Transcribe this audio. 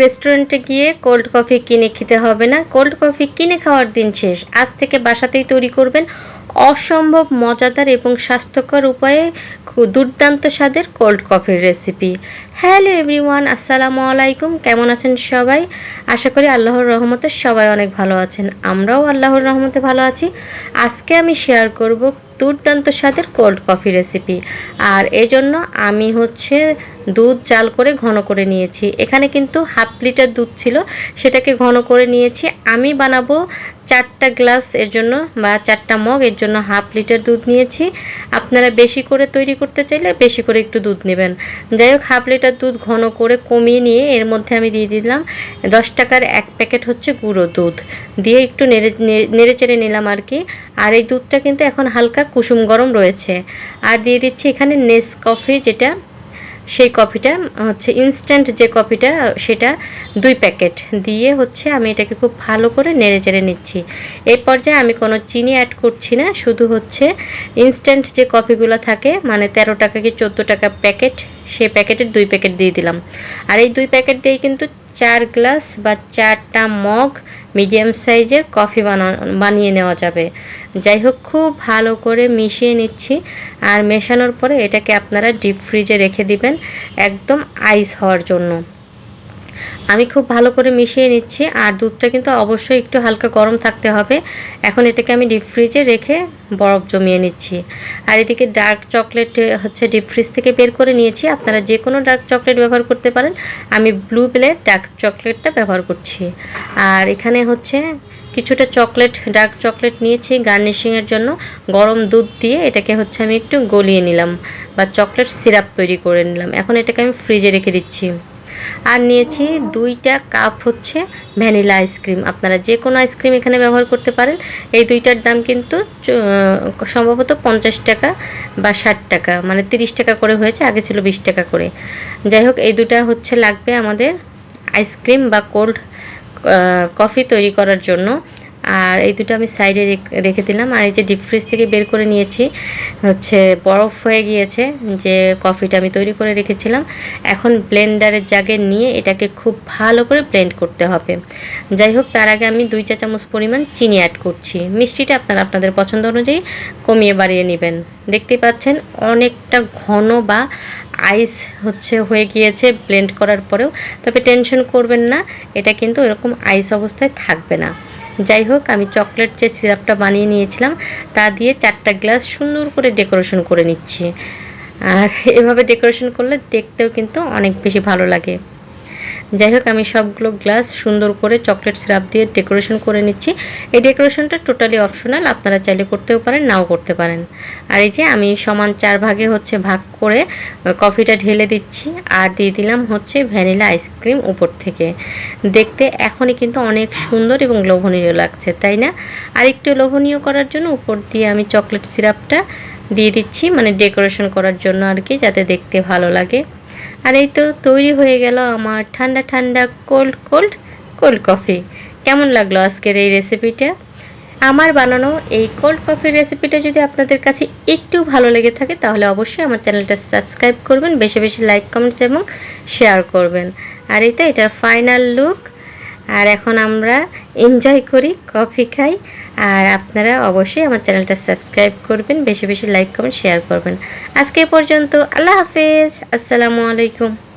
রেস্টুরেন্টে গিয়ে cold coffee কিনে খেতে হবে না। কোল্ড কফি কিনে খাওয়ার দিন শেষ। আজ থেকে বাসাতেই তৈরি করবেন অসম্ভব মজাদার এবং স্বাস্থ্যকর উপায়ে দুর্দান্ত স্বাদের কোল্ড কফির রেসিপি। হ্যালো এভরিওয়ান, আসসালামু আলাইকুম। কেমন আছেন সবাই? আশা করি আল্লাহর রহমতে সবাই অনেক ভালো আছেন। আমরাও আল্লাহর রহমতে ভালো আছি। আজকে আমি শেয়ার করব দুর্দান্ত স্বাদের কোল্ড কফি রেসিপি। আর এই জন্য আমি হচ্ছে দুধ জাল করে ঘন করে নিয়েছি। এখানে কিন্তু হাফ লিটার দুধ ছিল, সেটাকে ঘন করে নিয়েছি। আমি বানাবো চারটা গ্লাস এর জন্য বা চারটা মগ এর জন্য হাফ লিটার দুধ নিয়েছি। আপনারা বেশি করে তৈরি করতে চাইলে বেশি করে একটু দুধ নেবেন। যাই হোক, হাফ লিটার দুধ ঘন করে কমিয়ে নিয়ে এর মধ্যে আমি দিয়ে দিলাম দশ টাকার এক প্যাকেট হচ্ছে গুঁড়ো দুধ। দিয়ে একটু নেড়ে নেড়ে চেড়ে নিলাম আর কি। আর এই দুধটা কিন্তু এখন হালকা কুসুম গরম রয়েছে। আর দিয়ে দিচ্ছি এখানে নেস কফি যেটা সেই কফিটা, হচ্ছে ইনস্ট্যান্ট যে কফিটা, সেটা দুই প্যাকেট। দিয়ে হচ্ছে আমি এটাকে খুব ভালো করে নেড়ে চেড়ে নিচ্ছি। এই পর্যায়ে আমি কোনো চিনি অ্যাড করছি না, শুধু হচ্ছে ইনস্ট্যান্ট যে কফিগুলো থাকে মানে তেরো টাকা কি চোদ্দ টাকা প্যাকেট সেই প্যাকেটের দুই প্যাকেট দিয়ে দিলাম। আর এই দুই প্যাকেট দিয়ে কিন্তু চার গ্লাস বা চারটা মগ মিডিয়াম সাইজের কফি বানানো, বানিয়ে নেওয়া যাবে। যাই হোক খুব ভালো করে মিশিয়ে নিচ্ছি। আর মেশানোর পরে এটাকে আপনারা ডিপ ফ্রিজে রেখে দিবেন একদম আইস হওয়ার জন্য। আমি খুব ভালো করে মিশিয়ে নিচ্ছি আর দুধটা কিন্তু অবশ্যই একটু হালকা গরম থাকতে হবে। এখন এটাকে আমি ডিপ ফ্রিজে রেখে বরফ জমিয়ে নিচ্ছি। আর এদিকে ডার্ক চকলেট হচ্ছে ডিপ ফ্রিজ থেকে বের করে নিয়েছি। আপনারা যে কোনো ডার্ক চকলেট ব্যবহার করতে পারেন। আমি ব্লু বেলের ডার্ক চকলেটটা ব্যবহার করছি। আর এখানে হচ্ছে কিছুটা চকলেট ডার্ক চকলেট নিয়েছি গার্নিশিংয়ের জন্য। গরম দুধ দিয়ে এটাকে হচ্ছে আমি একটু গলিয়ে নিলাম বা চকলেট সিরাপ তৈরি করে নিলাম। এখন এটাকে আমি ফ্রিজে রেখে দিচ্ছি। আর নিয়েছি দুইটা কাপ হচ্ছে ভ্যানিলা আইসক্রিম। আপনারা যে কোনো আইসক্রিম এখানে ব্যবহার করতে পারেন। এই দুইটার দাম কিন্তু সম্ভবত পঞ্চাশ টাকা বা ষাট টাকা মানে তিরিশ টাকা করে হয়েছে, আগে ছিল বিশ টাকা করে। যাই হোক, এই দুটা হচ্ছে লাগবে আমাদের আইসক্রিম বা কোল্ড কফি তৈরি করার জন্য। আর এই দুটো আমি সাইডে রেখে দিলাম। আর এই যে ডিপ ফ্রিজ থেকে বের করে নিয়েছি, হচ্ছে বরফ হয়ে গিয়েছে যে কফিটা আমি তৈরি করে রেখেছিলাম। এখন ব্লেন্ডারের জাগে নিয়ে এটাকে খুব ভালো করে ব্লেন্ড করতে হবে। যাই হোক, তার আগে আমি দুই চা চামচ পরিমাণ চিনি অ্যাড করছি। মিষ্টিটা আপনারা আপনাদের পছন্দ অনুযায়ী কমিয়ে বাড়িয়ে নেবেন। দেখতে পাচ্ছেন, অনেকটা ঘন বা আইস হচ্ছে হয়ে গিয়েছে ব্লেন্ড করার পরেও। তবে টেনশন করবেন না, এটা কিন্তু এরকম আইস অবস্থায় থাকবে না। যাই হোক, আমি চকলেট যে সিরাপটা বানিয়ে নিয়েছিলাম, তা দিয়ে চারটা গ্লাস সুন্দর করে ডেকোরেশন করে নিচ্ছি। আর এভাবে ডেকোরেশন করলে দেখতেও কিন্তু অনেক বেশি ভালো লাগে। যাই হোক আমি সবগুলো গ্লাস সুন্দর করে চকলেট সিরাপ দিয়ে ডেকোরেশন করে নিচ্ছি। এই ডেকোরেশনটা টোটালি অপশনাল, আপনারা চাইলে করতেও পারেন, নাও করতে পারেন। আর এই যে আমি সমান চার ভাগে হচ্ছে ভাগ করে কফিটা ঢেলে দিচ্ছি, আর দিয়ে দিলাম হচ্ছে ভ্যানিলা আইসক্রিম উপর থেকে। দেখতে এখনই কিন্তু অনেক সুন্দর এবং লোভনীয় লাগছে, তাই না? আর একটু লোভনীয় করার জন্য উপর দিয়ে আমি চকলেট সিরাপটা দিয়ে দিচ্ছি মানে ডেকোরেশন করার জন্য আর কি, যাতে দেখতে ভালো লাগে। আর এই তো তৈরি হয়ে গেল আমার ঠান্ডা ঠান্ডা কোল্ড কোল্ড কোল্ড কফি কেমন লাগল আজকের এই রেসিপিটা আমার বানানো এই কোল্ড কফির রেসিপিটা যদি আপনাদের কাছে একটু ভালো লেগে থাকে, তাহলে অবশ্যই আমার চ্যানেলটা সাবস্ক্রাইব করবেন, বেশি বেশি লাইক কমেন্টস এবং শেয়ার করবেন। আর এই তো এটার ফাইনাল লুক আর এখন আমরা এনজয় করি কফি খাই। আর আপনারা অবশ্যই আমার চ্যানেলটা সাবস্ক্রাইব করবেন, বেশি বেশি লাইক করবেন শেয়ার করবেন। আজকে পর্যন্ত, আল্লাহ হাফেজ, আসসালামু আলাইকুম।